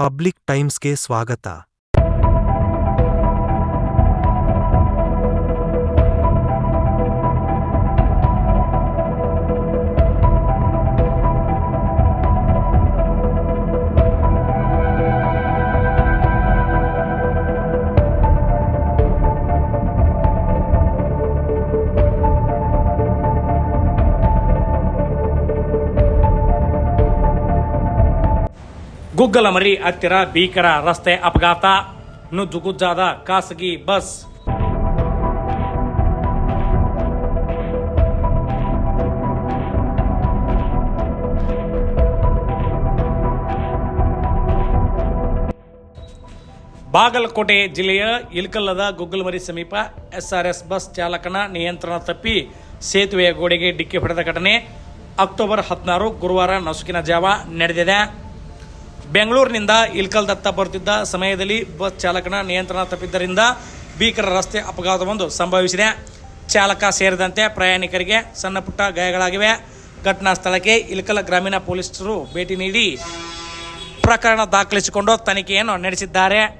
Public ಟೈಮ್ಸ್ಗೆ ಸ್ವಾಗತ ಗುಗ್ಗಲಮರಿ ಹತ್ತಿರ ಭೀಕರ ರಸ್ತೆ ಅಪಘಾತ. ನುಜ್ಜುಗುಜ್ಜಾದ ಖಾಸಗಿ ಬಸ್. ಬಾಗಲಕೋಟೆ ಜಿಲ್ಲೆಯ ಇಲ್ಕಲ್ಲದ ಗುಗ್ಗಲಮರಿ ಸಮೀಪ ಎಸ್ಆರ್ಎಸ್ ಬಸ್ ಚಾಲಕನ ನಿಯಂತ್ರಣ ತಪ್ಪಿ ಸೇತುವೆಯ ಗೋಡೆಗೆ ಡಿಕ್ಕಿ ಹೊಡೆದ ಘಟನೆ ಅಕ್ಟೋಬರ್ ಹದಿನಾರು ಗುರುವಾರ ನಸುಕಿನ ಜಾವ ನಡೆದಿದೆ. ಬೆಂಗಳೂರಿನಿಂದ ಇಲ್ಕಲ್ದತ್ತ ಬರುತ್ತಿದ್ದ ಸಮಯದಲ್ಲಿ ಬಸ್ ಚಾಲಕನ ನಿಯಂತ್ರಣ ತಪ್ಪಿದ್ದರಿಂದ ಭೀಕರ ರಸ್ತೆ ಅಪಘಾತವೊಂದು ಸಂಭವಿಸಿದೆ. ಚಾಲಕ ಸೇರಿದಂತೆ ಪ್ರಯಾಣಿಕರಿಗೆ ಸಣ್ಣ ಪುಟ್ಟ ಗಾಯಗಳಾಗಿವೆ. ಘಟನಾ ಸ್ಥಳಕ್ಕೆ ಇಲ್ಕಲ್ ಗ್ರಾಮೀಣ ಪೊಲೀಸರು ಭೇಟಿ ನೀಡಿ ಪ್ರಕರಣ ದಾಖಲಿಸಿಕೊಂಡು ತನಿಖೆಯನ್ನು ನಡೆಸಿದ್ದಾರೆ.